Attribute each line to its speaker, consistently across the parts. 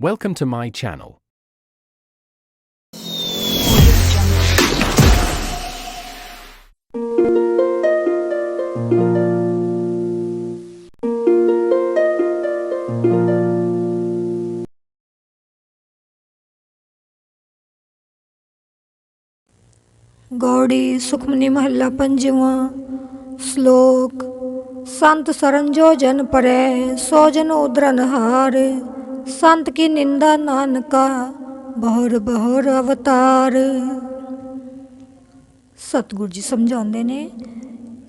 Speaker 1: Welcome to my channel.
Speaker 2: Gauri Sukhmani ਮਹੱਲਾ ਪੰਜਵਾਂ ਸ਼ਲੋਕ ਸੰਤ ਸਰਨ ਜਨ ਪਰੈ ਸੋ ਜਨ ਉਦਰਨ ਹਾਰ ਸੰਤ ਕੀ ਨਿੰਦਾ ਨਾਨਕਾ, ਬਹੁਰ ਬਹੁਰ ਅਵਤਾਰ। ਸਤਿਗੁਰੂ ਜੀ ਸਮਝਾਉਂਦੇ ਨੇ,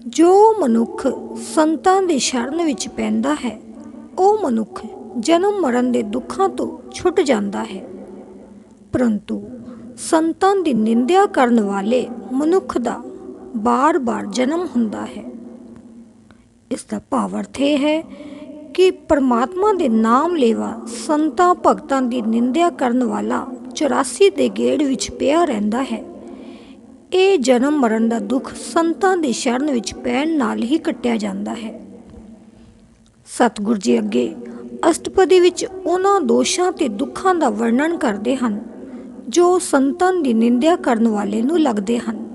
Speaker 2: ਜੋ ਮਨੁੱਖ ਸੰਤਾਂ ਦੀ ਸ਼ਰਨ ਵਿੱਚ ਪੈਂਦਾ ਹੈ, ਉਹ ਮਨੁੱਖ ਜਨਮ ਮਰਨ ਦੇ ਦੁੱਖਾਂ ਤੋਂ ਛੁੱਟ ਜਾਂਦਾ ਹੈ। ਪਰੰਤੂ ਸੰਤਾਂ ਦੀ ਨਿੰਦਿਆ ਕਰਨ ਵਾਲੇ ਮਨੁੱਖ ਦਾ ਬਾਰ-ਬਾਰ ਜਨਮ ਹੁੰਦਾ ਹੈ। ਇਸ ਦਾ ਭਾਵ ਅਰਥ ਇਹ ਹੈ ਕਿ ਪਰਮਾਤਮਾ ਦੇ ਨਾਮ ਲੇਵਾ ਸੰਤਾਂ ਭਗਤਾਂ ਦੀ ਨਿੰਦਿਆ ਕਰਨ ਵਾਲਾ 84 ਦੇ ਗੇੜ ਵਿੱਚ ਪਿਆ ਰਹਿੰਦਾ ਹੈ। ਇਹ ਜਨਮ ਮਰਨ ਦਾ ਦੁੱਖ ਸੰਤਾਂ ਦੀ ਸ਼ਰਨ ਵਿੱਚ ਪੈਣ ਨਾਲ ਹੀ ਕੱਟਿਆ ਜਾਂਦਾ ਹੈ। ਸਤਿਗੁਰ ਜੀ ਅੱਗੇ ਅਸ਼ਟਪਦੀ ਵਿੱਚ ਉਹਨਾਂ ਦੋਸ਼ਾਂ ਤੇ ਦੁੱਖਾਂ ਦਾ ਵਰਣਨ ਕਰਦੇ ਹਨ, ਜੋ ਸੰਤਾਂ ਦੀ ਨਿੰਦਿਆ ਕਰਨ ਵਾਲੇ ਨੂੰ ਲੱਗਦੇ ਹਨ।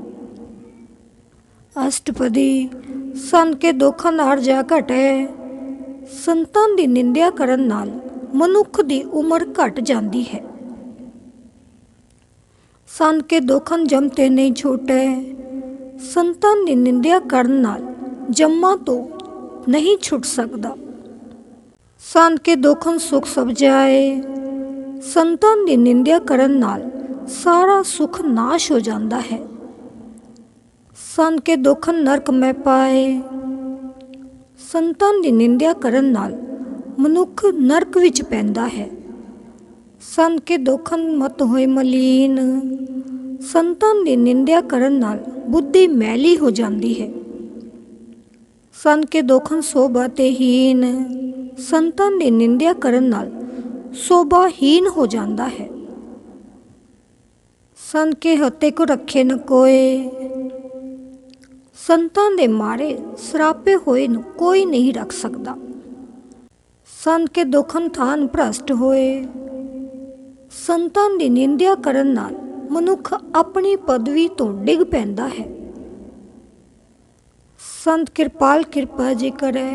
Speaker 2: ਅਸ਼ਟਪਦੀ, ਸੰਤ ਕੇ ਦੁੱਖਾਂ ਦਾ ਜਾ ਘਟੇ ਸੰਤਾਂ ਦੀ ਨਿੰਦਿਆ ਕਰਨ ਨਾਲ ਮਨੁੱਖ ਦੀ ਉਮਰ ਘਟ ਜਾਂਦੀ ਹੈ। ਸੰਤ ਕੇ ਦੁੱਖਾਂ ਜਮਤੇ ਨਹੀਂ ਛੋਟੇ। ਸੰਤਾਂ ਦੀ ਨਿੰਦਿਆ ਕਰਨ ਨਾਲ ਜੰਮਾਂ ਤੋਂ ਨਹੀਂ ਛੁੱਟ ਸਕਦਾ। ਸੰਤ ਕੇ ਦੁੱਖਾਂ ਸੁਖ ਸਮਝਾਏ ਸੰਤਾਂ ਦੀ ਨਿੰਦਿਆ ਕਰਨ ਨਾਲ ਸਾਰਾ ਸੁਖ ਨਾਸ਼ ਹੋ ਜਾਂਦਾ ਹੈ। ਸੰਤ ਕੇ ਦੁੱਖ ਨਰਕ ਮੈਂ ਪਾਏ। ਸੰਤਾਂ ਦੀ ਨਿੰਦਿਆ ਕਰਨ ਨਾਲ ਮਨੁੱਖ ਨਰਕ ਵਿੱਚ ਪੈਂਦਾ ਹੈ। ਸੰਤ ਕੇ ਦੁੱਖ ਮਤ ਹੋਏ ਮਲੀਨ। ਸੰਤਾਂ ਦੀ ਨਿੰਦਿਆ ਕਰਨ ਨਾਲ ਬੁੱਧੀ ਮੈਲੀ ਹੋ ਜਾਂਦੀ ਹੈ। ਸੰਤ ਕੇ ਦੁੱਖ ਸੋਭਾ ਤੇ ਹੀਨ। ਸੰਤਾਂ ਦੀ ਨਿੰਦਿਆ ਕਰਨ ਨਾਲ ਸੋਭਾਹੀਨ ਹੋ ਜਾਂਦਾ ਹੈ। ਸੰਤ ਕੇ ਹੱਤੇ ਕੋ ਰੱਖੇ ਨ ਕੋਏ। ਸੰਤਾਂ ਦੇ ਮਾਰੇ ਸਰਾਪੇ ਹੋਏ ਨੂੰ ਕੋਈ ਨਹੀਂ ਰੱਖ ਸਕਦਾ। ਸੰਤ ਕੇ ਦੁਖਨ ਥਾਨ ਭ੍ਰਸ਼ਟ ਹੋਏ। ਸੰਤਾਂ ਦੀ ਨਿੰਦਿਆ ਕਰਨ ਨਾਲ ਮਨੁੱਖ ਆਪਣੀ ਪਦਵੀ ਤੋਂ ਡਿੱਗ ਪੈਂਦਾ ਹੈ। ਸੰਤ ਕਿਰਪਾਲ ਕਿਰਪਾ ਜੇ ਕਰੇ,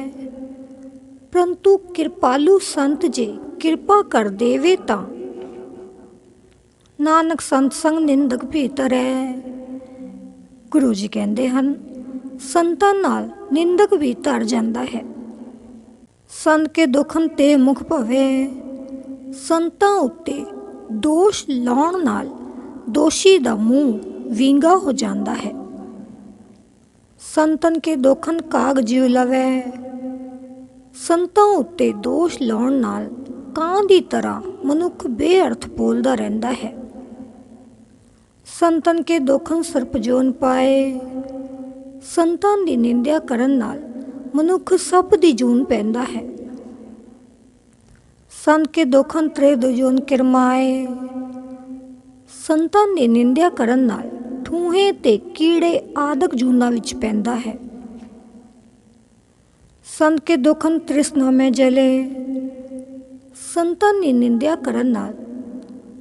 Speaker 2: ਪਰੰਤੂ ਕਿਰਪਾਲੂ ਸੰਤ ਜੇ ਕਿਰਪਾ ਕਰ ਦੇਵੇ ਤਾਂ। ਨਾਨਕ ਸੰਤ ਸੰਗ ਨਿੰਦਕ ਭੀਤਰ ਹੈ ਗੁਰੂ ਜੀ ਕਹਿੰਦੇ ਹਨ, ਸੰਤਾਂ ਨਾਲ ਨਿੰਦਕ ਵੀ ਧਰ ਜਾਂਦਾ ਹੈ। ਸੰਤ ਕੇ ਦੁਖਨ ਤੇ ਮੁਖ ਭਵੇ, ਸੰਤਾਂ ਉੱਤੇ ਦੋਸ਼ ਲਾਉਣ ਨਾਲ ਦੋਸ਼ੀ ਦਾ ਮੂੰਹ ਵਿੰਗਾ ਹੋ ਜਾਂਦਾ ਹੈ। ਸੰਤਨ ਕੇ ਦੁਖਨ ਕਾਗ ਜਿਉ ਲਵੇ, ਸੰਤਾਂ ਉੱਤੇ ਦੋਸ਼ ਲਾਉਣ ਨਾਲ ਕਾਂ ਦੀ ਤਰ੍ਹਾਂ ਮਨੁੱਖ ਬੇਅਰਥ ਬੋਲਦਾ ਰਹਿੰਦਾ ਹੈ। ਸੰਤਨ ਕੇ ਦੁਖਨ ਸਰਪਜੋਨ ਪਾਏ। ਸੰਤਾਂ ਦੀ ਨਿੰਦਿਆ ਕਰਨ ਨਾਲ ਮਨੁੱਖ ਸੱਪ ਦੀ ਜੂਨ ਪੈਂਦਾ ਹੈ। ਸੰਤ ਕੇ ਦੁਖਨ ਤ੍ਰੇ ਦੁਜੋਨ ਕਿਰਮਾਏ। ਸੰਤਾਂ ਦੀ ਨਿੰਦਿਆ ਕਰਨ ਨਾਲ ਠੂਹੇ ਤੇ ਕੀੜੇ ਆਦਿਕ ਜੂਨਾਂ ਵਿੱਚ ਪੈਂਦਾ ਹੈ। ਸੰਤ ਕੇ ਦੁਖਨ ਤ੍ਰਿਸ਼ਨਾ ਮੈਂ ਜਲੇ। ਸੰਤਾਂ ਦੀ ਨਿੰਦਿਆ ਕਰਨ ਨਾਲ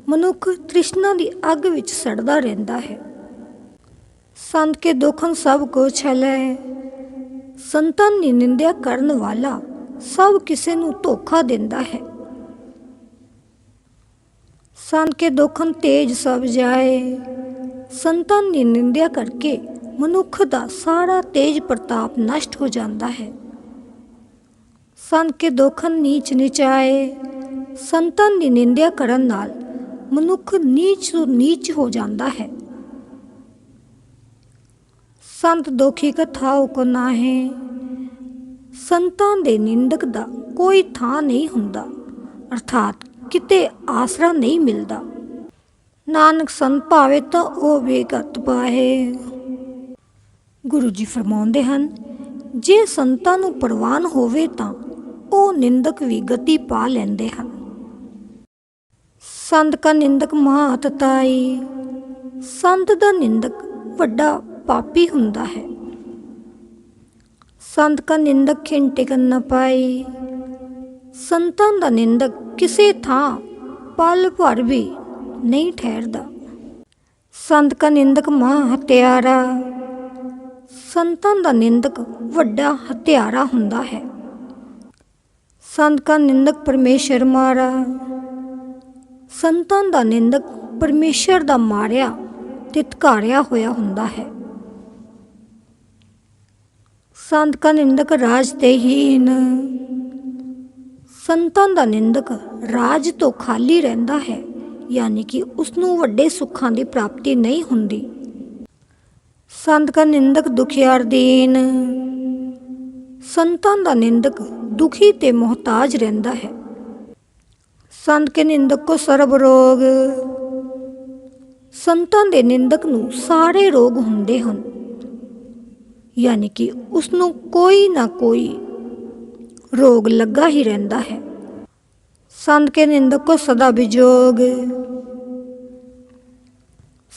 Speaker 2: ਮਨੁੱਖ ਤ੍ਰਿਸ਼ਨਾ ਦੀ ਅੱਗ ਵਿੱਚ ਸੜਦਾ ਰਹਿੰਦਾ ਹੈ। ਸੰਤ ਕੇ ਦੁਖਨ ਸਭ ਕੋ ਛਲੇ। ਸੰਤਨ ਦੀ ਨਿੰਦਿਆ ਕਰਨ ਵਾਲਾ ਸਭ ਕਿਸੇ ਨੂੰ ਧੋਖਾ ਦਿੰਦਾ ਹੈ। ਸੰਤ ਕੇ ਦੁਖਨ ਤੇਜ ਸਭ ਜਾਏ। ਸੰਤਾਂ ਦੀ ਨਿੰਦਿਆ ਕਰਕੇ ਮਨੁੱਖ ਦਾ ਸਾਰਾ ਤੇਜ ਪ੍ਰਤਾਪ ਨਸ਼ਟ ਹੋ ਜਾਂਦਾ ਹੈ। ਸੰਤ ਕੇ ਦੁਖਨ ਨੀਚ ਨਿਚਾਏ। ਸੰਤਨ ਦੀ ਨਿੰਦਿਆ ਕਰਨ ਨਾਲ ਮਨੁੱਖ ਨੀਚ ਤੋਂ ਨੀਚ ਹੋ ਜਾਂਦਾ ਹੈ। ਸੰਤ ਦੋਖੀ ਕਥਾਉ ਕੋ ਨਾਹੇ, ਸੰਤਾਂ ਦੇ ਨਿੰਦਕ ਦਾ ਕੋਈ ਥਾਂ ਨਹੀਂ ਹੁੰਦਾ, ਅਰਥਾਤ ਕਿਤੇ ਆਸਰਾ ਨਹੀਂ ਮਿਲਦਾ। ਨਾਨਕ ਸੰਤ ਭਾਵੇ ਤਾਂ ਉਹ ਬੇਗਤ ਪਾਏ ਗੁਰੂ ਜੀ ਫਰਮਾਉਂਦੇ ਹਨ, ਜੇ ਸੰਤਾਂ ਨੂੰ ਪ੍ਰਵਾਨ ਹੋਵੇ ਤਾਂ ਉਹ ਨਿੰਦਕ ਵੀ ਗਤੀ ਪਾ ਲੈਂਦੇ ਹਨ। ਸੰਤ ਕਾ ਨਿੰਦਕ ਮਹਾਤ ਤਾਈ। ਸੰਤ ਦਾ ਨਿੰਦਕ ਵੱਡਾ ਪਾਪੀ ਹੁੰਦਾ ਹੈ। ਸੰਤ ਕਾ ਨਿੰਦਕ ਖਿੰਟੇ ਕਰਨ ਨਾ ਪਾਈ। ਸੰਤਾਂ ਦਾ ਨਿੰਦਕ ਕਿਸੇ ਥਾਂ ਪਲ ਭਰ ਵੀ ਨਹੀਂ ਠਹਿਰਦਾ। ਸੰਤ ਕਾ ਨਿੰਦਕ ਮਹਾ ਹਤਿਆਰਾ। ਸੰਤਾਂ ਦਾ ਨਿੰਦਕ ਵੱਡਾ ਹਤਿਆਰਾ ਹੁੰਦਾ ਹੈ। ਸੰਤ ਕਾ ਨਿੰਦਕ ਪਰਮੇਸ਼ਰ ਮਾਰਾ। ਸੰਤਾਂ ਦਾ ਨਿੰਦਕ ਪਰਮੇਸ਼ਰ ਦਾ ਮਾਰਿਆ ਤਿਤਕਾਰਿਆ ਹੋਇਆ ਹੁੰਦਾ ਹੈ। ਸੰਤ ਕਾ ਨਿੰਦਕ ਰਾਜ ਤੇ ਹੀਨ। ਸੰਤਾਂ ਦਾ ਨਿੰਦਕ ਰਾਜ ਤੋਂ ਖਾਲੀ ਰਹਿੰਦਾ ਹੈ, ਯਾਨੀ ਕਿ ਉਸ ਨੂੰ ਵੱਡੇ ਸੁੱਖਾਂ ਦੀ ਪ੍ਰਾਪਤੀ ਨਹੀਂ ਹੁੰਦੀ। ਸੰਤ ਕਾ ਨਿੰਦਕ ਦੁਖਿਆਰ ਦੀਨ। ਸੰਤਾਂ ਦਾ ਨਿੰਦਕ ਦੁਖੀ ਤੇ ਮੁਹਤਾਜ ਰਹਿੰਦਾ ਹੈ। ਸੰਤ ਕੇ ਨਿੰਦਕ ਕੋ ਸਰਬ ਰੋਗ। ਸੰਤਾਂ ਦੇ ਨਿੰਦਕ ਨੂੰ ਸਾਰੇ ਰੋਗ ਹੁੰਦੇ ਹਨ। ਯਾਨੀ ਕਿ ਉਸ ਨੂੰ ਕੋਈ ਨਾ ਕੋਈ ਰੋਗ ਲੱਗਾ ਹੀ ਰਹਿੰਦਾ ਹੈ। ਸੰਤ ਕੇ ਨਿੰਦਕ ਕੋ ਸਦਾ ਵਿਜੋਗ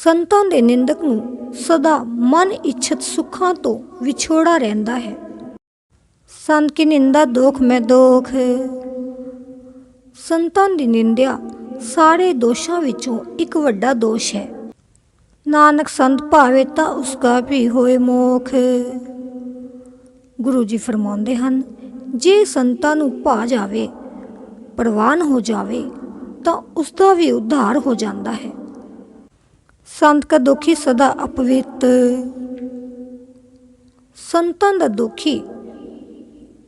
Speaker 2: ਸੰਤਾਂ ਦੇ ਨਿੰਦਕ ਨੂੰ ਸਦਾ ਮਨ ਇੱਛਤ ਸੁੱਖਾਂ ਤੋਂ ਵਿਛੋੜਾ ਰਹਿੰਦਾ ਹੈ। ਸੰਤ ਕੀ ਨਿੰਦਾ ਦੋਖ ਮੈਂ ਦੋਖ। ਸੰਤਾਂ ਦੀ ਨਿੰਦਿਆ ਸਾਰੇ ਦੋਸ਼ਾਂ ਵਿੱਚੋਂ ਇੱਕ ਵੱਡਾ ਦੋਸ਼ ਹੈ। ਨਾਨਕ ਸੰਤ ਭਾਵੇ ਤਾਂ ਉਸਕਾ ਵੀ ਹੋਏ ਮੋਖ। ਗੁਰੂ ਜੀ ਫਰਮਾਉਂਦੇ ਹਨ, ਜੇ ਸੰਤਾਂ ਨੂੰ ਭਾ ਜਾਵੇ, ਪ੍ਰਵਾਨ ਹੋ ਜਾਵੇ, ਤਾਂ ਉਸ ਦਾ ਵੀ ਉਧਾਰ ਹੋ ਜਾਂਦਾ ਹੈ। ਸੰਤ ਕਾ ਦੁਖੀ ਸਦਾ ਅਪਵਿੱਤ। ਸੰਤਾਂ ਦਾ ਦੁਖੀ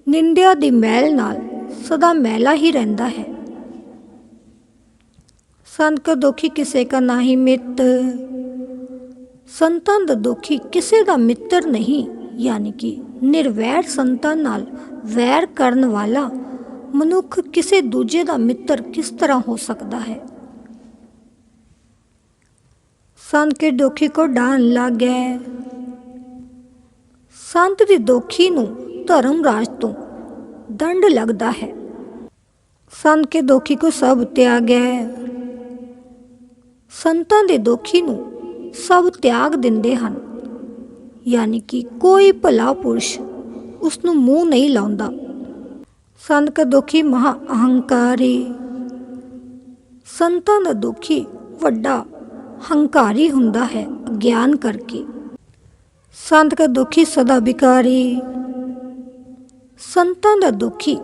Speaker 2: ਨਿੰਦਿਆ ਦੀ ਮੈਲ ਨਾਲ ਸਦਾ ਮੈਲਾ ਹੀ ਰਹਿੰਦਾ ਹੈ। ਸੰਤ ਕਾ ਦੁਖੀ ਕਿਸੇ ਕਾ ਨਹੀਂ ਮਿੱਤ। ਸੰਤਾਂ ਦਾ ਦੁਖੀ ਕਿਸੇ ਦਾ ਮਿੱਤਰ ਨਹੀਂ, ਯਾਨੀ ਕਿ ਨਿਰਵੈਰ ਸੰਤਾਂ ਨਾਲ ਵੈਰ ਕਰਨ ਵਾਲਾ ਮਨੁੱਖ ਕਿਸੇ ਦੂਜੇ ਦਾ ਮਿੱਤਰ ਕਿਸ ਤਰ੍ਹਾਂ ਹੋ ਸਕਦਾ ਹੈ? ਸੰਤ ਕੇ ਦੁਖੀ ਕੋ ਡਾਨ ਲਾਗੈ। ਸੰਤ ਦੀ ਦੁਖੀ ਨੂੰ ਧਰਮ ਰਾਜ ਤੋਂ ਦੰਡ ਲੱਗਦਾ ਹੈ। ਸੰਤ ਕੇ ਦੁਖੀ ਕੋ ਸਭ ਤਿਆਗੈ। ਸੰਤਾਂ ਦੇ ਦੁਖੀ ਨੂੰ ਸਭ ਤਿਆਗ ਦਿੰਦੇ ਹਨ। ਯਾਨੀ ਕਿ ਕੋਈ ਭਲਾ ਪੁਰਸ਼ ਉਸ ਨੂੰ ਮੂੰਹ ਨਹੀਂ ਲਾਉਂਦਾ। ਸੰਤ ਕਾ ਦੁਖੀ ਮਹਾ ਅਹੰਕਾਰੀ। ਸੰਤਾਂ ਦਾ ਦੁਖੀ ਵੱਡਾ ਹੰਕਾਰੀ ਹੁੰਦਾ ਹੈ ਗਿਆਨ ਕਰਕੇ। ਸੰਤ ਕਾ ਦੁਖੀ ਸਦਾ ਵਿਕਾਰੀ। ਸੰਤਾਂ ਦਾ ਦੁਖੀ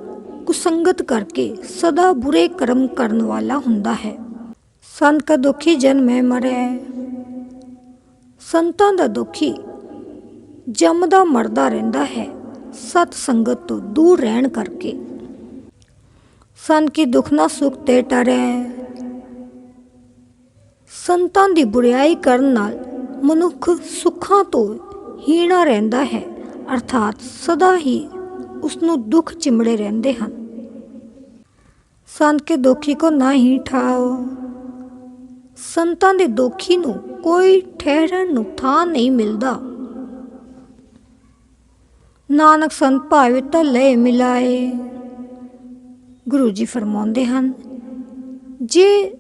Speaker 2: ਕੁਸੰਗਤ ਕਰਕੇ ਸਦਾ ਬੁਰੇ ਕਰਮ ਕਰਨ ਵਾਲਾ ਹੁੰਦਾ ਹੈ। ਸੰਤ ਕਾ ਦੁਖੀ ਜਨਮੈ ਮਰੈ। ਸੰਤਾਂ ਦਾ ਦੁਖੀ ਜੰਮਦਾ ਮਰਦਾ ਰਹਿੰਦਾ ਹੈ। ਸਤ ਸੰਗਤ ਤੋਂ ਦੂਰ ਰਹਿਣ ਕਰਕੇ ਸੰਤ ਕੀ ਦੁੱਖ ਨਾ ਸੁਖ ਤੇ ਟਰੈ। ਸੰਤਾਂ ਦੀ ਬੁਰੀਾਈ ਕਰਨ ਨਾਲ ਮਨੁੱਖ ਸੁੱਖਾਂ ਤੋਂ ਹੀਣਾ ਰਹਿੰਦਾ ਹੈ। ਅਰਥਾਤ ਸਦਾ ਹੀ ਉਸ ਨੂੰ ਦੁੱਖ ਚਿਮੜੇ ਰਹਿੰਦੇ ਹਨ। ਸੰਤ ਕੇ ਦੁਖੀ ਕੋ ਨਾ ਹੀ ਠਾਓ। ਸੰਤਾਂ ਦੇ ਦੋਖੀ ਨੂੰ ਕੋਈ ਠਹਿਰਨ ਨੂੰ ਥਾਂ ਨਹੀਂ ਮਿਲਦਾ। ਨਾਨਕ ਸੰਤ ਭਾਵੇ ਤਾਂ ਲੈ ਮਿਲਾਏ। ਗੁਰੂ ਜੀ ਫਰਮਾਉਂਦੇ ਹਨ, ਜੇ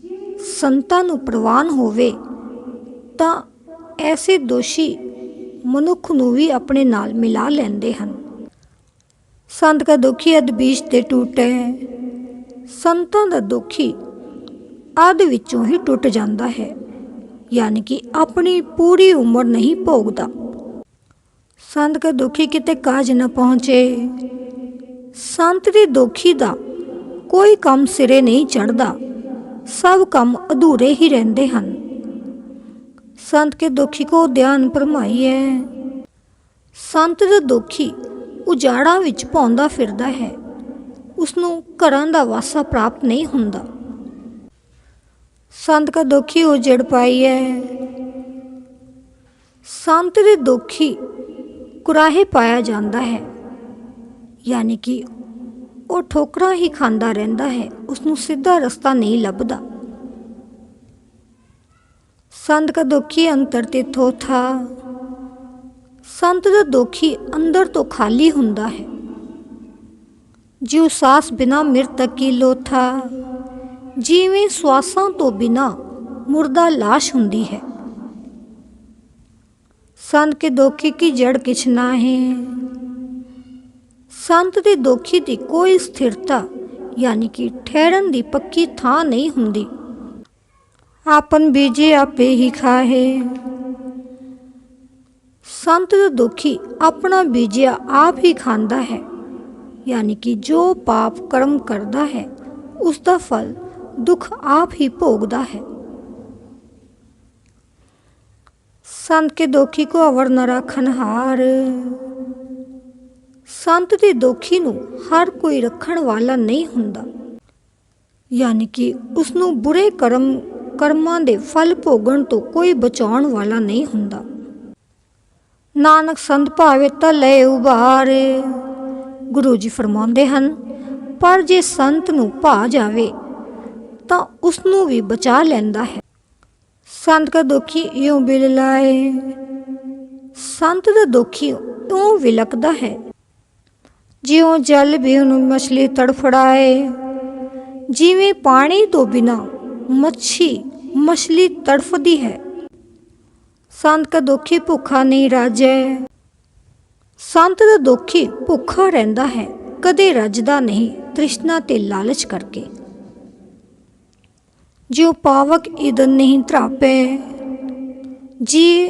Speaker 2: ਸੰਤਾਂ ਨੂੰ ਪ੍ਰਵਾਨ ਹੋਵੇ, ਤਾਂ ਐਸੇ ਦੋਸ਼ੀ ਮਨੁੱਖ ਨੂੰ ਵੀ ਆਪਣੇ ਨਾਲ ਮਿਲਾ ਲੈਂਦੇ ਹਨ। ਸੰਤ ਦਾ ਦੁਖੀ ਅਦ ਬੀਜ ਤੇ ਟੂਟੇ, ਸੰਤਾਂ ਦਾ ਦੁਖੀ ਆਦ ਵਿੱਚੋਂ ਹੀ ਟੁੱਟ ਜਾਂਦਾ ਹੈ, ਯਾਨੀ ਕਿ ਆਪਣੀ ਪੂਰੀ ਉਮਰ ਨਹੀਂ ਭੋਗਦਾ। ਸੰਤ ਕੇ ਦੁਖੀ ਕਿਤੇ ਕਾਜ ਨਾ ਪਹੁੰਚੇ। ਸੰਤ ਦੇ ਦੁਖੀ ਦਾ ਕੋਈ ਕੰਮ ਸਿਰੇ ਨਹੀਂ ਚੜਦਾ ਸਭ ਕੰਮ ਅਧੂਰੇ ਹੀ ਰਹਿੰਦੇ ਹਨ। ਸੰਤ ਕੇ ਦੁਖੀ ਕੋ ਧਿਆਨ ਪਰਮਾਈਐ ਸੰਤ ਦਾ ਦੁਖੀ ਉਜਾੜਾਂ ਵਿੱਚ ਪਾਉਂਦਾ ਫਿਰਦਾ ਹੈ ਉਸ ਨੂੰ ਘਰਾਂ ਦਾ ਵਾਸਾ ਪ੍ਰਾਪਤ ਨਹੀਂ ਹੁੰਦਾ। ਸੰਤ ਕਾ ਦੁਖੀ ਉਜੜ ਪਾਈ ਹੈ ਸੰਤ ਦੇ ਦੁਖੀ ਕੁਰਾਹੇ ਪਾਇਆ ਜਾਂਦਾ ਹੈ। ਯਾਨੀ ਕਿ ਉਹ ਠੋਕਰਾਂ ਹੀ ਖਾਂਦਾ ਰਹਿੰਦਾ ਹੈ ਉਸ ਨੂੰ ਸਿੱਧਾ ਰਸਤਾ ਨਹੀਂ ਲੱਭਦਾ। ਸੰਤ ਕਾ ਦੁਖੀ ਅੰਤਰ ਤੇ ਥੋਥਾ। ਸੰਤ ਦਾ ਦੁਖੀ ਅੰਦਰ ਤੋਂ ਖਾਲੀ ਹੁੰਦਾ ਹੈ। ਜਿਉ ਸਾਸ ਬਿਨਾ ਮਿਰਤਕ ਕੀ ਲੋਥਾ। ਜਿਵੇਂ ਸਵਾਸਾਂ ਤੋਂ ਬਿਨਾ ਮੁਰਦਾ ਲਾਸ਼ ਹੁੰਦੀ ਹੈ। ਸੰਤ ਕੇ ਦੁਖੀ ਕੀ ਜੜ ਕਿਛ ਨਾ ਹੈ ਸੰਤ ਦੇ ਦੁਖੀ ਦੀ ਕੋਈ ਸਥਿਰਤਾ ਯਾਨੀ ਕਿ ਠਹਿਰਨ ਦੀ ਪੱਕੀ ਥਾਂ ਨਹੀਂ ਹੁੰਦੀ। ਆਪਨ ਬੀਜੇ ਆਪੇ ਹੀ ਖਾਹੇ। ਸੰਤ ਦਾ ਦੁਖੀ ਆਪਣਾ ਬੀਜਿਆ ਆਪ ਹੀ ਖਾਂਦਾ ਹੈ। ਯਾਨੀ ਕਿ ਜੋ ਪਾਪ ਕਰਮ ਕਰਦਾ ਹੈ ਉਸ ਦਾ ਫਲ ਦੁੱਖ ਆਪ ਹੀ ਭੋਗਦਾ ਹੈ। ਸੰਤ ਕੇ ਦੋਖੀ ਕੋ ਅਵਰ ਨ ਰੱਖਨ ਹਾਰ। ਸੰਤ ਦੇ ਦੋਖੀ ਨੂੰ ਹਰ ਕੋਈ ਰੱਖਣ ਵਾਲਾ ਨਹੀਂ ਹੁੰਦਾ। ਯਾਨੀ ਕਿ ਉਸ ਨੂੰ ਬੁਰੇ ਕਰਮ, ਕਰਮਾਂ ਦੇ ਫਲ ਭੋਗਣ ਤੋਂ ਕੋਈ ਬਚਾਉਣ ਵਾਲਾ ਨਹੀਂ ਹੁੰਦਾ। ਨਾਨਕ ਸੰਤ ਭਾਵੇ ਤਾਂ ਲੈ ਉਬਾਰ। ਗੁਰੂ ਜੀ ਫਰਮਾਉਂਦੇ ਹਨ, ਪਰ ਜੇ ਸੰਤ ਨੂੰ ਭਾ ਜਾਵੇ ਤਾਂ ਉਸ ਨੂੰ ਵੀ ਬਚਾ ਲੈਂਦਾ ਹੈ। ਸੰਤ ਦਾ ਦੁਖੀ ਇਉਂ ਬਿਲ ਲਾਏ। ਸੰਤ ਦਾ ਦੁਖੀ ਇਉਂ ਵਿਲਕਦਾ ਹੈ। ਜਿਉਂ ਜਲ ਬਿਨ ਮਛਲੀ ਤੜਫੜਾਏ। ਜਿਵੇਂ ਪਾਣੀ ਤੋਂ ਬਿਨਾ ਮੱਛੀ ਮਛਲੀ ਤੜਫਦੀ ਹੈ। ਸੰਤ ਦਾ ਦੁਖੀ ਭੁੱਖਾ ਨਹੀਂ ਰਾਜੈ। ਸੰਤ ਦਾ ਦੁਖੀ ਭੁੱਖਾ ਰਹਿੰਦਾ ਹੈ। ਕਦੇ ਰੱਜਦਾ ਨਹੀਂ ਤ੍ਰਿਸ਼ਨਾ ਤੇ ਲਾਲਚ ਕਰਕੇ। ਜਿਉ ਪਾਵਕ ਇਦਨ ਨਹੀਂ ਧਰਾਪੇ, ਜੀ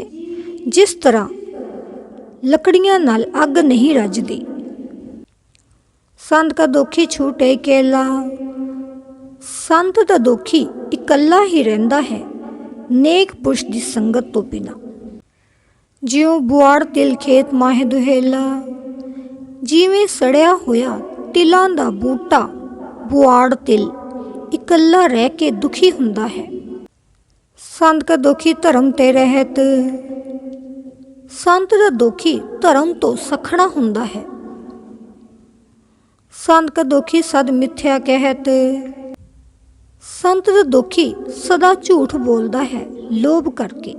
Speaker 2: ਜਿਸ ਤਰ੍ਹਾਂ ਲੱਕੜੀਆਂ ਨਾਲ ਅੱਗ ਨਹੀਂ ਰੱਜਦੀ। ਸੰਤ ਕਾ ਦੁਖੀ ਛੂਟੇ ਕੇਲਾ, ਸੰਤ ਦਾ ਦੁਖੀ ਇਕੱਲਾ ਹੀ ਰਹਿੰਦਾ ਹੈ ਨੇਕ ਪੁਰਸ਼ ਦੀ ਸੰਗਤ ਤੋਂ ਬਿਨਾ। ਜਿਉ ਬੁਆੜ ਤਿਲ ਖੇਤ ਮਾਹਿ ਦੁਹੇਲਾ, ਜਿਵੇਂ ਸੜਿਆ ਹੋਇਆ ਤਿਲਾਂ ਦਾ ਬੂਟਾ ਬੁਆੜ ਤਿਲ ਇਕੱਲਾ ਰਹਿ ਕੇ ਦੁਖੀ ਹੁੰਦਾ ਹੈ। ਸੰਤ ਕਾ ਦੁਖੀ ਧਰਮ ਤੇ ਰਹਿਤ। ਸੰਤ ਦਾ ਦੁਖੀ ਧਰਮ ਤੋਂ ਸਖਣਾ ਹੁੰਦਾ ਹੈ। ਸੰਤ ਕਾ ਦੁਖੀ ਸਦ ਮਿਥਿਆ ਕਹਿਤ। ਸੰਤ ਦਾ ਦੁਖੀ ਸਦਾ ਝੂਠ ਬੋਲਦਾ ਹੈ ਲੋਭ ਕਰਕੇ।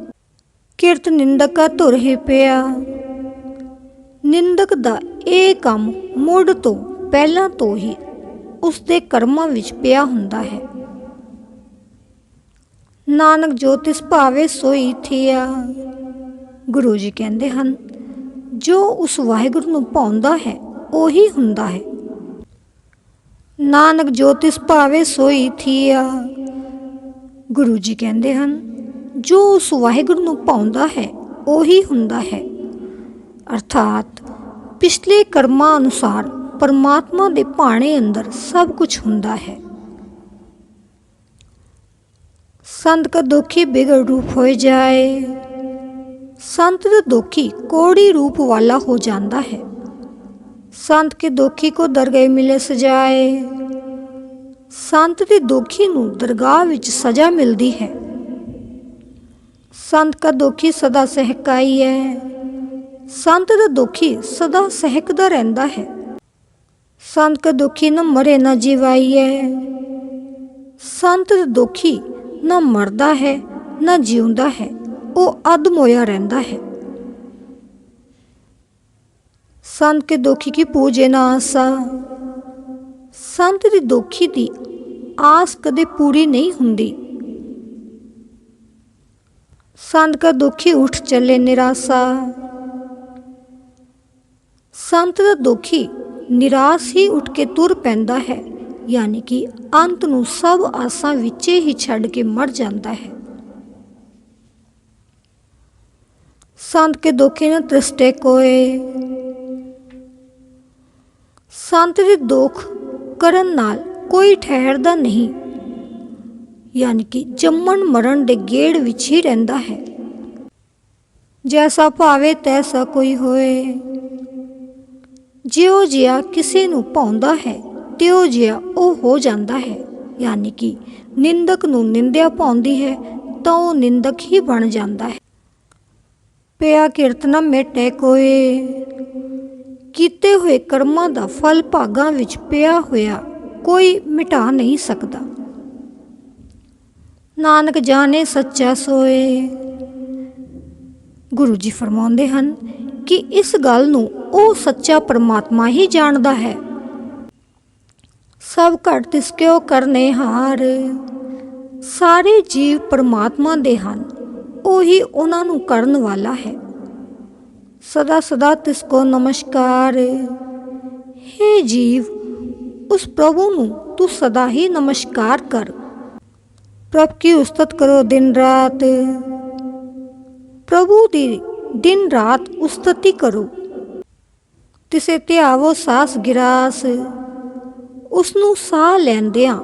Speaker 2: ਕਿਰਤ ਨਿੰਦਕ ਧੁਰ ਹੀ ਪਿਆ। ਨਿੰਦਕ ਦਾ ਇਹ ਕੰਮ ਮੁੱਢ ਤੋਂ ਪਹਿਲਾਂ ਤੋਂ ਹੀ ਉਸ ਦੇ ਕਰਮਾਂ ਵਿੱਚ ਪਿਆ ਹੁੰਦਾ ਹੈ। ਨਾਨਕ ਜੋ ਤਿਸ ਭਾਵੇ ਸੋਈ ਥੀਆ, ਗੁਰੂ ਜੀ ਕਹਿੰਦੇ ਹਨ, ਜੋ ਉਸ ਵਾਹਿਗੁਰੂ ਨੂੰ ਪਾਉਂਦਾ ਹੈ, ਉਹੀ ਹੁੰਦਾ ਹੈ। ਨਾਨਕ ਜੋ ਤਿਸ ਭਾਵੇ ਸੋਈ ਥੀਆ, ਗੁਰੂ ਜੀ ਕਹਿੰਦੇ ਹਨ, ਜੋ ਉਸ ਵਾਹਿਗੁਰੂ ਨੂੰ ਪਾਉਂਦਾ ਹੈ, ਉਹੀ ਹੁੰਦਾ ਹੈ। ਅਰਥਾਤ ਪਿਛਲੇ ਕਰਮਾਂ ਅਨੁਸਾਰ ਪਰਮਾਤਮਾ ਦੇ ਭਾਣੇ ਅੰਦਰ ਸਭ ਕੁਝ ਹੁੰਦਾ ਹੈ। ਸੰਤ ਕਾ ਦੁਖੀ ਬਿਗੜ ਰੂਪ ਹੋ ਜਾਏ। ਸੰਤ ਦਾ ਦੁਖੀ ਕੋੜੀ ਰੂਪ ਵਾਲਾ ਹੋ ਜਾਂਦਾ ਹੈ। ਸੰਤ ਕੇ ਦੁਖੀ ਕੋ ਦਰਗਾਹ ਮਿਲੇ ਸਜਾਏ। ਸੰਤ ਦੇ ਦੁਖੀ ਨੂੰ ਦਰਗਾਹ ਵਿੱਚ ਸਜ਼ਾ ਮਿਲਦੀ ਹੈ। ਸੰਤ ਕਾ ਦੁਖੀ ਸਦਾ ਸਹਿਕਾਈ ਹੈ। ਸੰਤ ਦਾ ਦੁਖੀ ਸਦਾ ਸਹਿਕਦਾ ਰਹਿੰਦਾ ਹੈ। ਸੰਤ ਕਾ ਦੁਖੀ ਨਾ ਮਰੇ ਨਾ ਜੀਵਾਈਏ ਸੰਤ ਦੁਖੀ ਨਾ ਮਰਦਾ ਹੈ, ਨਾ ਜਿਉਂਦਾ ਹੈ, ਉਹ ਅਦਮੋਇਆ ਰਹਿੰਦਾ ਹੈ। ਸੰਤ ਕੇ ਦੁਖੀ ਕੀ ਪੂਜੇ ਨਾ ਆਸਾ। ਸੰਤ ਦੀ ਦੁਖੀ ਦੀ ਆਸ ਕਦੇ ਪੂਰੀ ਨਹੀਂ ਹੁੰਦੀ। ਸੰਤ ਕਾ ਦੁਖੀ ਉੱਠ ਚੱਲੇ ਨਿਰਾਸਾ। ਸੰਤ ਦਾ ਦੁਖੀ ਨਿਰਾਸ਼ ਹੀ ਉੱਠ ਕੇ ਤੁਰ ਪੈਂਦਾ ਹੈ, ਯਾਨੀ ਕਿ ਅੰਤ ਨੂੰ ਸਭ ਆਸਾਂ ਵਿੱਚ ਹੀ ਛੱਡ ਕੇ ਮਰ ਜਾਂਦਾ ਹੈ। ਸੰਤ ਕੇ ਦੁਖੇ ਨ ਤ੍ਰਿਸ਼ਟੇ ਕੋਏ। ਸੰਤ ਦੇ ਦੁੱਖ ਕਰਨ ਨਾਲ ਕੋਈ ਠਹਿਰਦਾ ਨਹੀਂ, ਯਾਨੀ ਕਿ ਜੰਮਣ ਮਰਨ ਦੇ ਗੇੜ ਵਿੱਚ ਹੀ ਰਹਿੰਦਾ ਹੈ। ਜੈਸਾ ਭਾਵੇ ਤੈਸਾ ਕੋਈ ਹੋਏ। ਜਿਉ ਜਿਆ ਕਿਸੇ ਨੂੰ ਪਾਉਂਦਾ ਹੈ, ਤਿਉ ਜਿਆ ਉਹ ਹੋ ਜਾਂਦਾ ਹੈ। ਯਾਨੀ ਕਿ ਨਿੰਦਕ ਨੂੰ ਨਿੰਦਿਆ ਪਾਉਂਦੀ ਹੈ, ਤਾਂ ਉਹ ਨਿੰਦਕ ਹੀ ਬਣ ਜਾਂਦਾ ਹੈ। ਪਿਆ ਕੀਰਤਨ ਮੇਟੇ ਕੋਏ। ਕੀਤੇ ਹੋਏ ਕਰਮਾਂ ਦਾ ਫਲ ਭਾਗਾਂ ਵਿੱਚ ਪਿਆ ਹੋਇਆ ਕੋਈ ਮਿਟਾ ਨਹੀਂ ਸਕਦਾ। ਨਾਨਕ ਜਾਣੇ ਸੱਚਾ ਸੋਏ। ਗੁਰੂ ਜੀ ਫਰਮਾਉਂਦੇ ਹਨ ਕਿ ਇਸ ਗੱਲ ਨੂੰ ਉਹ ਸੱਚਾ ਪਰਮਾਤਮਾ ਹੀ ਜਾਣਦਾ ਹੈ। ਸਭ ਘਟ ਤਿਸ ਕਿਉ ਕਰਨੇ ਹਾਰ। ਸਾਰੇ ਜੀਵ ਪਰਮਾਤਮਾ ਦੇ ਹਨ, ਉਹੀ ਉਹਨਾਂ ਨੂੰ ਕਰਨ ਵਾਲਾ ਹੈ। ਸਦਾ ਸਦਾ ਤਿਸ ਕੋ ਨਮਸਕਾਰ। हे ਜੀਵ, ਉਸ ਪ੍ਰਭੂ ਨੂੰ ਤੂੰ ਸਦਾ ਹੀ ਨਮਸਕਾਰ ਕਰ। ਪ੍ਰਭ ਕੀ ਉਸਤਤ ਕਰੋ ਦਿਨ ਰਾਤ। ਪ੍ਰਭੂ ਦੀ ਦਿਨ ਰਾਤ ਉਸਤਤੀ ਕਰੋ। ਤਿਸੇ ਧਿਆਵੋ ਸਾਸ ਗਿਰਾਸ। ਉਸ ਨੂੰ ਸਾਹ ਲੈਂਦਿਆਂ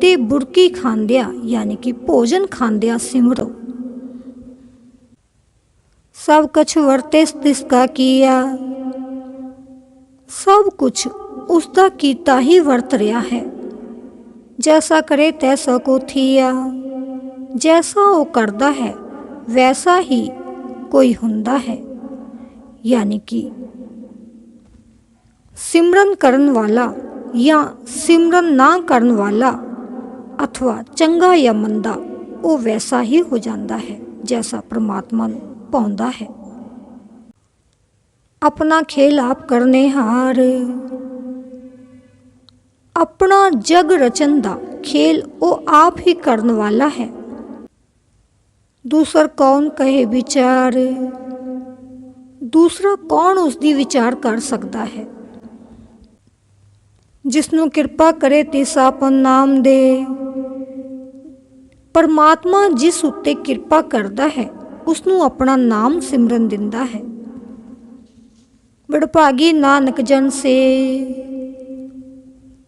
Speaker 2: ਤੇ ਬੁਰਕੀ ਖਾਂਦਿਆਂ, ਯਾਨੀ ਕਿ ਭੋਜਨ ਖਾਂਦਿਆਂ ਸਿਮਰੋ। ਸਭ ਕੁਛ ਵਰਤੇ ਤਿਸ ਕਾ ਕੀਆ। ਸਭ ਕੁਛ ਉਸ ਦਾ ਕੀਤਾ ਹੀ ਵਰਤ ਰਿਹਾ ਹੈ। ਜੈਸਾ ਕਰੇ ਤੈਸਾ ਕੋ ਥੀਆ। ਜੈਸਾ ਉਹ ਕਰਦਾ ਹੈ, ਵੈਸਾ ਹੀ ਕੋਈ ਹੁੰਦਾ ਹੈ। ਯਾਨੀ ਕਿ ਸਿਮਰਨ ਕਰਨ ਵਾਲਾ ਜਾਂ ਸਿਮਰਨ ਨਾ ਕਰਨ ਵਾਲਾ ਅਥਵਾ ਚੰਗਾ ਜਾਂ ਮੰਦਾ, ਉਹ ਵੈਸਾ ਹੀ ਹੋ ਜਾਂਦਾ ਹੈ, ਜੈਸਾ ਪ੍ਰਮਾਤਮਾ ਨੂੰ ਪਾਉਂਦਾ ਹੈ। ਆਪਣਾ ਖੇਲ ਆਪ ਕਰਨੇ ਹਾਰ। ਆਪਣਾ ਜਗ ਰਚਨ ਦਾ ਖੇਲ ਉਹ ਆਪ ਹੀ ਕਰਨ ਵਾਲਾ ਹੈ। ਦੂਸਰ ਕੌਣ ਕਹੇ ਵਿਚਾਰ? ਦੂਸਰਾ ਕੌਣ ਉਸ ਦੀ ਵਿਚਾਰ ਕਰ ਸਕਦਾ ਹੈ? ਜਿਸ ਨੂੰ ਕਿਰਪਾ ਕਰੇ ਤੇ ਆਪਨ ਨਾਮ ਦੇ। ਪਰਮਾਤਮਾ ਜਿਸ ਉੱਤੇ ਕਿਰਪਾ ਕਰਦਾ ਹੈ ਉਸ ਨੂੰ ਆਪਣਾ ਨਾਮ ਸਿਮਰਨ ਦਿੰਦਾ ਹੈ। ਵਡਭਾਗੀ ਨਾਨਕ ਜਨ ਸੇ।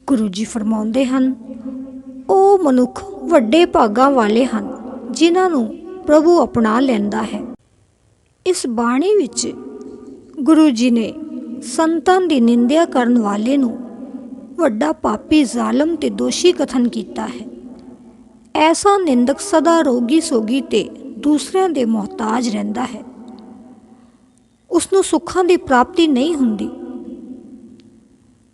Speaker 2: ਗੁਰੂ ਜੀ ਫਰਮਾਉਂਦੇ ਹਨ, ਉਹ ਮਨੁੱਖ ਵੱਡੇ ਭਾਗਾਂ ਵਾਲੇ ਹਨ, ਜਿਨ੍ਹਾਂ ਨੂੰ ਪ੍ਰਭੂ ਅਪਣਾ ਲੈਂਦਾ ਹੈ। ਇਸ ਬਾਣੀ ਵਿੱਚ ਗੁਰੂ ਜੀ ਨੇ ਸੰਤਾਂ ਦੀ ਨਿੰਦਿਆ ਕਰਨ ਵਾਲੇ ਨੂੰ ਵੱਡਾ ਪਾਪੀ ਜ਼ਾਲਮ ਤੇ ਦੋਸ਼ੀ ਕਥਨ ਕੀਤਾ ਹੈ। ਐਸਾ ਨਿੰਦਕ ਸਦਾ ਰੋਗੀ ਸੋਗੀ ਤੇ ਦੂਸਰਿਆਂ ਦੇ ਮੁਹਤਾਜ ਰਹਿੰਦਾ ਹੈ। ਉਸ ਨੂੰ ਸੁੱਖਾਂ ਦੀ ਪ੍ਰਾਪਤੀ ਨਹੀਂ ਹੁੰਦੀ।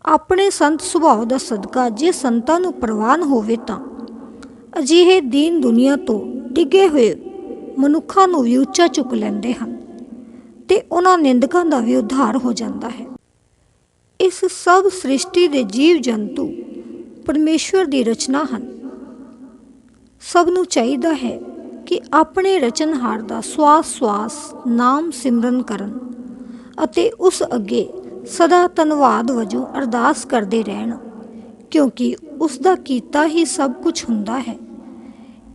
Speaker 2: ਆਪਣੇ ਸੰਤ ਸੁਭਾਅ ਦਾ ਸਦਕਾ ਜੇ ਸੰਤਾਂ ਨੂੰ ਪ੍ਰਵਾਨ ਹੋਵੇ ਤਾਂ ਅਜਿਹੇ ਦੀਨ ਦੁਨੀਆ ਤੋਂ ਡਿੱਗੇ ਹੋਏ ਮਨੁੱਖਾਂ ਨੂੰ ਵੀ ਉੱਚਾ ਚੁੱਕ ਲੈਂਦੇ ਹਨ ਤੇ ਉਹਨਾਂ ਨਿੰਦਕਾਂ ਦਾ ਵੀ ਉਧਾਰ ਹੋ ਜਾਂਦਾ ਹੈ। ਇਸ ਸਭ ਸ੍ਰਿਸ਼ਟੀ ਦੇ ਜੀਵ ਜੰਤੂ ਪਰਮੇਸ਼ਵਰ ਦੀ ਰਚਨਾ ਹਨ। ਸਭ ਨੂੰ ਚਾਹੀਦਾ ਹੈ ਕਿ ਆਪਣੇ ਰਚਨਹਾਰ ਦਾ ਸਵਾਸ ਸਵਾਸ ਨਾਮ ਸਿਮਰਨ ਕਰਨ ਅਤੇ ਉਸ ਅੱਗੇ ਸਦਾ ਧੰਨਵਾਦ ਵਜੋਂ ਅਰਦਾਸ ਕਰਦੇ ਰਹਿਣ, ਕਿਉਂਕਿ ਉਸ ਦਾ ਕੀਤਾ ਹੀ ਸਭ ਕੁਝ ਹੁੰਦਾ ਹੈ।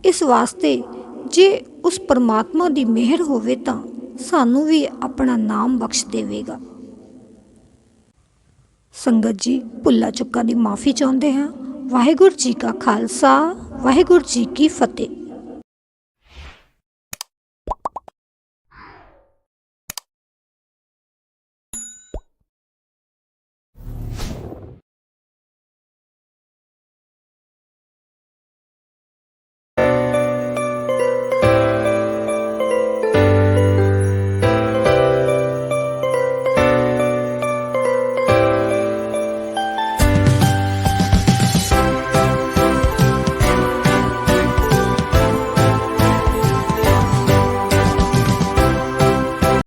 Speaker 2: ਇਸ ਵਾਸਤੇ ਜੇ ਉਸ ਪਰਮਾਤਮਾ ਦੀ ਮਿਹਰ ਹੋਵੇ ਤਾਂ ਸਾਨੂੰ ਵੀ ਆਪਣਾ ਨਾਮ ਬਖਸ਼ ਦੇਵੇਗਾ। ਸੰਗਤ ਜੀ, ਭੁੱਲਾ ਚੁੱਕਾ ਦੀ ਮਾਫੀ ਚਾਹੁੰਦੇ ਹਾਂ। ਵਾਹਿਗੁਰੂ ਜੀ ਕਾ ਖਾਲਸਾ, ਵਾਹਿਗੁਰੂ ਜੀ ਕੀ ਫਤਿਹ।